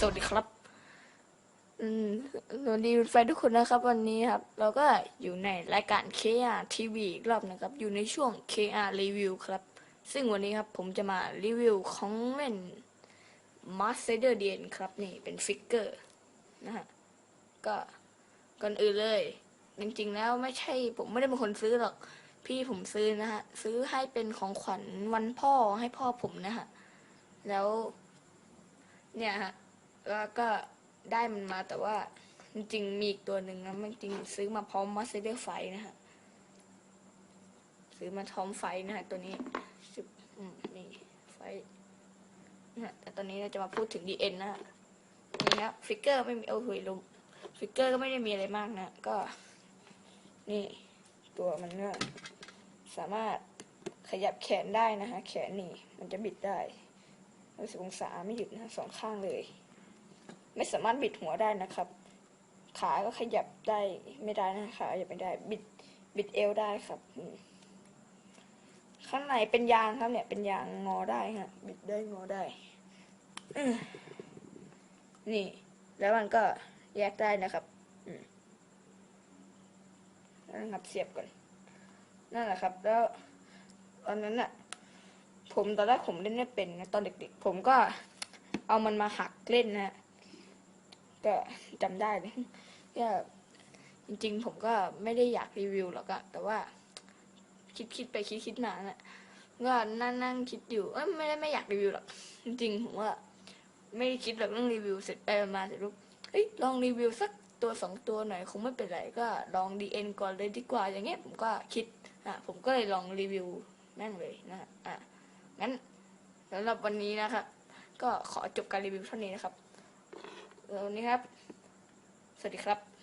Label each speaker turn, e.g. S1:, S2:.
S1: สวัสดีครับ อืมสวัสดีแฟนทุกคนนะครับ วันนี้ครับ เราก็อยู่ในรายการ KR TV อีกรอบนะครับ อยู่ในช่วง KR Review ครับ ซึ่งวันนี้ครับผมจะมารีวิวของเล่น Master d n ครับ นี่เป็นฟิกเกอร์นะฮะ ก็ก่อนอื่นเลย จริงๆแล้วไม่ใช่ผมไม่ได้เป็นคนซื้อหรอก พี่ผมซื้อนะฮะ ซื้อให้เป็นของขวัญวันพ่อให้พ่อผมนะฮะ แล้ว เนี่ยฮะ แล้วก็ได้มันมาแต่ว่าจริงมีอีกตัวหนึ่งนะมันจริงซื้อมาพร้อมมาสเตอร์ไฟนะฮะซื้อมาพร้อมไฟนะฮะตัวนี้สิบนี่ไฟนะแต่ตอนนี้เราจะมาพูดถึง DN นะฮะนี่นะฟิกเกอร์ไม่มีเอาหุยลงฟิกเกอร์ก็ไม่ได้มีอะไรมากนะ ก็ นี่ ตัวมันก็สามารถขยับแขนได้นะฮะ แขนนี่ มันจะบิดได้รู้สึกองศาไม่หยุดนะสองข้างเลย ไม่สามารถบิดหัวได้นะครับ ขาก็ขยับได้ไม่ได้นะขาขยับไม่ได้บิดบิดเอวได้ครับ ข้างในเป็นยางครับ เนี่ยเป็นยางงอได้ฮะบิดได้งอได้อนี่ แล้วมันก็แยกได้นะครับอืมแล้วนะครับเสียบก่อนนั่นแหละครับ แล้วตอนนั้นน่ะ ผมตอนแรกผมเล่นไม่เป็นนะตอนเด็กๆ ผมก็เอามันมาหักเล่นนะฮะ ก็จำได้เลยก็จริง ๆ ผมก็ไม่ได้อยากรีวิวหรอกอะแต่ว่าคิดคิดไปคิดคิดมาน่ะก็นั่งนั่งคิดอยู่เอ้ยไม่ได้ไม่อยากรีวิวหรอกจริงๆผมว่า ไม่คิดหรอกเรื่องรีวิวเสร็จไปมาเสร็จปุ๊บเฮ้ยลองรีวิวสักตัวสองตัวหน่อยคงไม่เป็นไรก็ลองดีเอ็นก่อนเลยดีกว่า อย่างเงี้ยผมก็คิดอะผมก็เลยลองรีวิวแม่งเลยนะอะงั้นสำหรับวันนี้นะครับก็ขอจบการรีวิวเท่านี้นะครับ วันนี้ครับ สวัสดีครับ